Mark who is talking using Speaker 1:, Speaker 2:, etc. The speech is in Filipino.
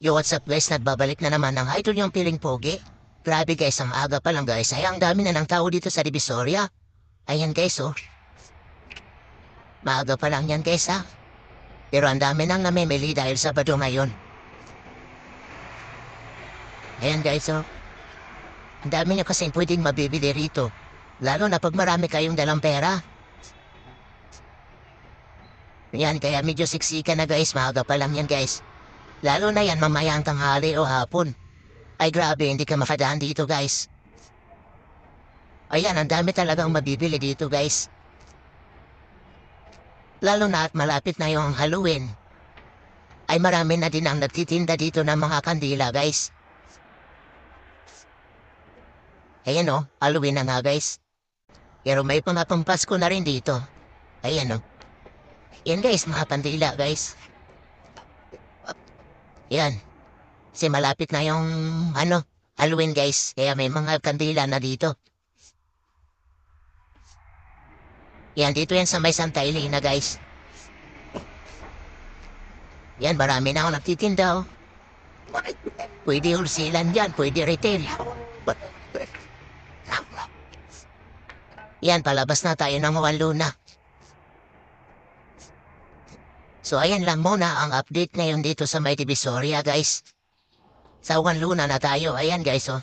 Speaker 1: Yo, what's up guys? Nagbabalik na naman ang idol yung piling pogi. Grabe guys, ang aga pa lang guys. Ay, ang dami na ng tao dito sa Divisoria. Ayan guys, oh. Maaga pa lang yan guys, ha. Pero ang dami nang namimili dahil Sabado ngayon. Ayan guys, oh. Ang dami nyo kasi pwedeng mabibili rito. Lalo na pag marami kayong dalang pera. Yan, kaya medyo siksika na guys. Maaga pa lang yan guys. Lalo na yan mamayang tanghali o hapon. Ay grabe, hindi ka makadaan dito guys. Ayan, ang dami talagang mabibili dito guys. Lalo na at malapit na yung Halloween. Ay marami na din ang nagtitinda dito ng mga kandila guys. Ayan o, Halloween na nga guys. Pero may mga Pasko na rin dito. Ayan o. Yan guys, mga kandila guys. Yan. Kasi malapit na yung, ano, Halloween guys. Kaya may mga kandila na dito. Yan, dito yan sa may Santa Elena guys. Yan, marami na ako nagtitinda oh. Pwede wholesalan yan, pwede retail. Yan, palabas na tayo ng walo na. So ayan lang muna ang update ngayon dito sa May Divisoria guys. Sa Juan Luna na tayo. Ayan guys oh.